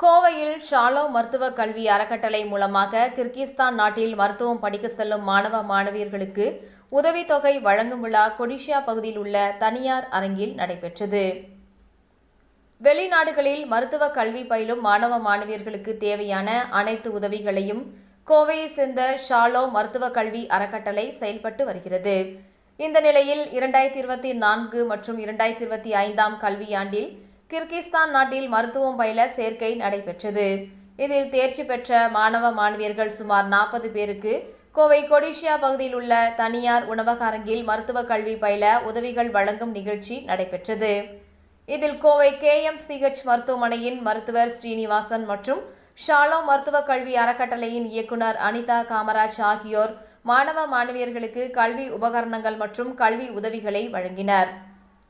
கோவையில் ஷாலோ மருத்துவ கல்வி அறக்கட்டளை மூலமாக கிர்கிஸ்தான் நாட்டில் மருத்துவம் படிக்க செல்லும் மாணவ மாணவியர்களுக்கு உதவித்தொகை வழங்கும் விழா கொடிஷியா பகுதியில் உள்ள தனியார் அரங்கில் நடைபெற்றது. வெளிநாடுகளில் மருத்துவ கல்வி பயிலும் மாணவ மாணவியர்களுக்கு தேவையான அனைத்து உதவிகளையும் கோவையை சேர்ந்த ஷாலோ மருத்துவ கல்வி அறக்கட்டளை செயல்பட்டு வருகிறது. இந்த நிலையில் இரண்டாயிரத்தி இருபத்தி நான்கு மற்றும் இரண்டாயிரத்தி இருபத்தி ஐந்தாம் கல்வியாண்டில் கிர்கிஸ்தான் நாட்டில் மருத்துவம் பயில சேர்க்கை நடைபெற்றது. இதில் தேர்ச்சி பெற்ற மாணவ மாணவியர்கள் சுமார் நாற்பது பேருக்கு கோவை கொடிஷியா பகுதியில் உள்ள தனியார் உணவக அரங்கில் மருத்துவ கல்வி பயில உதவிகள் வழங்கும் நிகழ்ச்சி நடைபெற்றது. இதில் கோவை கேஎம்சிஹெச் மருத்துவமனையின் மருத்துவர் ஸ்ரீனிவாசன் மற்றும் ஷாலோ மருத்துவ கல்வி அறக்கட்டளையின் இயக்குனர் அனிதா காமராஜ் ஆகியோர் மாணவ மாணவியர்களுக்கு கல்வி உபகரணங்கள் மற்றும் கல்வி உதவிகளை வழங்கினர்.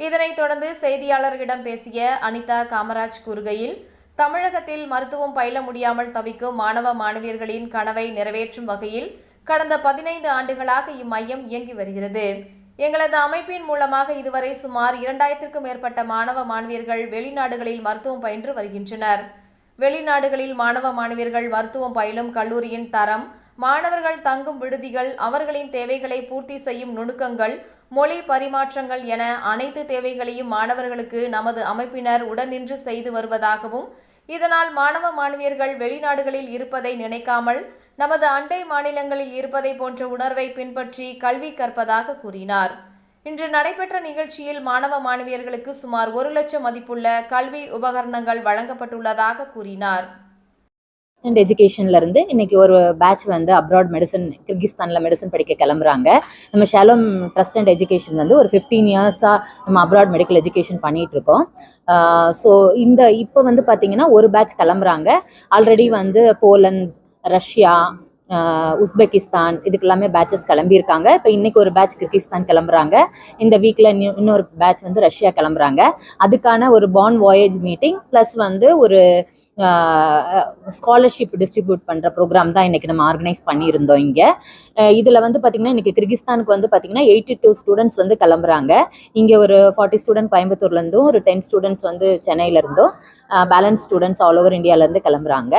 இதனைத் தொடர்ந்து செய்தியாளர்களிடம் பேசிய அனிதா காமராஜ் கூறுகையில் தமிழகத்தில் மருத்துவம் பயில முடியாமல் தவிக்கும் மாணவ மாணவியர்களின் கனவை நிறைவேற்றும் வகையில் கடந்த பதினைந்து ஆண்டுகளாக இம்மையம் இயங்கி வருகிறது. எங்களது அமைப்பின் மூலமாக இதுவரை சுமார் இரண்டாயிரத்திற்கும் மேற்பட்ட மாணவ மாணவியர்கள் வெளிநாடுகளில் மருத்துவம் பயின்று வருகின்றனர். வெளிநாடுகளில் மாணவ மாணவியர்கள் மருத்துவம் பயிலும் கல்லூரியின் தரம் மாணவர்கள் தங்கும் விடுதிகள் அவர்களின் தேவைகளை பூர்த்தி செய்யும் நுணுக்கங்கள் மொழி பரிமாற்றங்கள் என அனைத்து தேவைகளையும் மாணவர்களுக்கு நமது அமைப்பினர் உடனின்று செய்து வருவதாகவும் இதனால் மாணவ மாணவியர்கள் வெளிநாடுகளில் இருப்பதை நினைக்காமல் நமது அண்டை மாநிலங்களில் இருப்பதை போன்ற உணர்வை பின்பற்றி கல்வி கற்பதாக கூறினார். இன்று நடைபெற்ற நிகழ்ச்சியில் மாணவ மாணவியர்களுக்கு சுமார் ஒரு லட்சம் மதிப்புள்ள கல்வி உபகரணங்கள் வழங்கப்பட்டுள்ளதாக கூறினார். அசிஸ்டன்ட் எஜுகேஷன்ல இருந்து இன்னைக்கு ஒரு பேட்ச் வந்து அப்ராட் மெடிசன் கிர்கிஸ்தான்ல மெடிசன் படிக்க கிளம்புறாங்க. நம்ம ஷாலோம் ட்ரஸ்ட் அண்ட் எஜுகேஷன் வந்து ஒரு ஃபிஃப்டீன் இயர்ஸாக நம்ம அப்ராட் மெடிக்கல் எஜுகேஷன் பண்ணிட்டு இருக்கோம். ஸோ இந்த இப்போ வந்து பார்த்தீங்கன்னா ஒரு பேட்ச் கிளம்புறாங்க. ஆல்ரெடி வந்து போலந்து ரஷ்யா உஸ்பெகிஸ்தான் இதுக்கு எல்லாமே பேட்சஸ் கிளம்பியிருக்காங்க. இப்போ இன்னைக்கு ஒரு பேட்ச் கிர்கிஸ்தான் கிளம்புறாங்க. இந்த வீக்கில் இன்னொரு பேட்ச் வந்து ரஷ்யா கிளம்புறாங்க. அதுக்கான ஒரு பான் வாயேஜ் மீட்டிங் ப்ளஸ் வந்து ஒரு ஸ்காலர்ஷிப் டிஸ்ட்ரிபியூட் பண்ணுற ப்ரோக்ராம் தான் இன்றைக்கி நம்ம ஆர்கனைஸ் பண்ணியிருந்தோம் இங்கே. இதில் வந்து பார்த்திங்கன்னா இன்றைக்கி கிர்கிஸ்தானுக்கு வந்து பார்த்திங்கன்னா எயிட்டி டூ ஸ்டூடெண்ட்ஸ் வந்து கிளம்புறாங்க. இங்கே ஒரு ஃபார்ட்டி ஸ்டூடெண்ட் கோயம்புத்தூர்லேருந்தும் ஒரு டென் ஸ்டூடெண்ட்ஸ் வந்து சென்னையிலேருந்தும் பேலன்ஸ் ஸ்டூடெண்ட்ஸ் ஆல் ஓவர் இந்தியாவிலேருந்து கிளம்புறாங்க.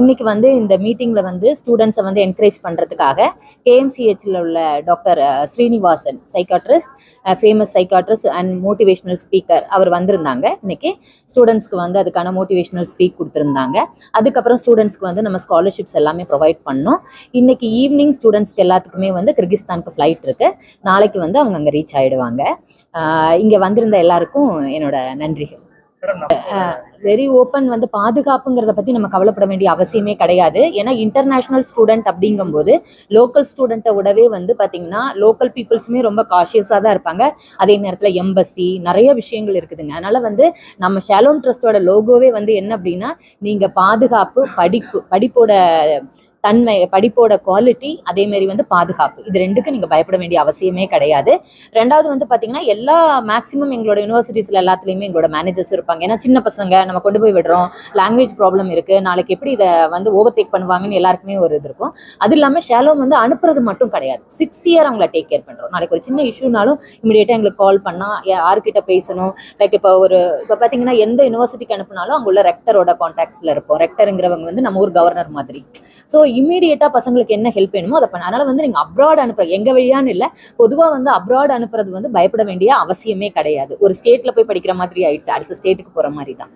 இன்றைக்கி இன்னைக்கு வந்து இந்த மீட்டிங்கில் வந்து ஸ்டூடெண்ட்ஸை வந்து என்கரேஜ் பண்ணுறதுக்காக கேஎம்சிஹெச்சில் உள்ள doctor Srinivasan psychiatrist famous psychiatrist and motivational speaker அவர் வந்திருந்தாங்க. இன்னைக்கு ஸ்டூடெண்ட்ஸ்க்கு வந்து அதுக்கான மோட்டிவேஷனல் ஸ்பீக் கொடுத்துருந்தாங்க. அதுக்கப்புறம் ஸ்டூடெண்ட்ஸ்க்கு வந்து நம்ம ஸ்காலர்ஷிப்ஸ் எல்லாமே ப்ரொவைட் பண்ணோம். இன்னைக்கு ஈவினிங் ஸ்டூடெண்ட்ஸ்க்கு எல்லாத்துக்குமே வந்து கிர்கிஸ்தானுக்கு ஃப்ளைட் இருக்குது நாளைக்கு வந்து அவங்க அங்கே ரீச் ஆகிடுவாங்க இங்கே வந்திருந்த எல்லாருக்கும் என்னோட நன்றிகள். வெரி ஓப்பன் வந்து பாதுகாப்புங்கிறத பற்றி நம்ம கவலைப்பட வேண்டிய அவசியமே கிடையாது. ஏன்னா இன்டர்நேஷ்னல் ஸ்டூடெண்ட் அப்படிங்கும்போது லோக்கல் ஸ்டூடெண்ட்டை விடவே வந்து பார்த்தீங்கன்னா லோக்கல் பீப்புள்ஸுமே ரொம்ப காஷியஸாக தான் இருப்பாங்க. அதே நேரத்தில் எம்பசி நிறைய விஷயங்கள் இருக்குதுங்க. அதனால வந்து நம்ம ஷாலோன் ட்ரஸ்டோட லோகோவே வந்து என்ன அப்படின்னா நீங்கள் பாதுகாப்பு படிப்பு படிப்போட தன்மை படிப்போட குவாலிட்டி அதேமாரி வந்து பாதுகாப்பு. இது ரெண்டுக்கும் நீங்கள் பயப்பட வேண்டிய அவசியமே கிடையாது. ரெண்டாவது வந்து பார்த்தீங்கன்னா எல்லா மேக்ஸிமம் எங்களோட யூனிவர்சிட்டிஸில் எல்லாத்துலேயுமே எங்களோட மேனேஜர்ஸ் இருப்பாங்க. ஏன்னா சின்ன பசங்க நம்ம கொண்டு போய் விடுறோம். லாங்குவேஜ் ப்ராப்ளம் இருக்குது நாளைக்கு எப்படி இதை வந்து ஓவர் டேக் பண்ணுவாங்கன்னு எல்லாருக்குமே ஒரு இது இருக்கும். அது இல்லாமல் ஷேலோம் வந்து அனுப்புறது மட்டும் கிடையாது. சிக்ஸ் இயர் அவங்கள டேக் கேர் பண்ணுறோம் நாளைக்கு ஒரு சின்ன இஷ்யூனாலும் இமீடியட்டாக எங்களுக்கு கால் பண்ணால் யார்கிட்ட பேசணும்? லைக் இப்போ ஒரு இப்போ பார்த்தீங்கன்னா எந்த யூனிவர்சிட்டிக்கு அனுப்புனாலும் அங்கே உள்ள ரெக்டரோட கான்டாக்ட்ஸில் இருப்போம். ரெக்டருங்கிறவங்க வந்து நம்ம ஊர் கவர்னர் மாதிரி. ஸோ இமீடியட்டாக பசங்களுக்கு என்ன ஹெல்ப் வேணுமோ அதை பண்ண. அதனால் வந்து நீங்கள் அப்ராட் அனுப்புற எங்கள் வழியான்னு இல்லை பொதுவாக வந்து அப்ராட் அனுப்புறது வந்து பயப்பட வேண்டிய அவசியமே கிடையாது. ஒரு ஸ்டேட்டில் போய் படிக்கிற மாதிரி ஆயிடுச்சு அடுத்த ஸ்டேட்டுக்கு போகிற மாதிரி தான்.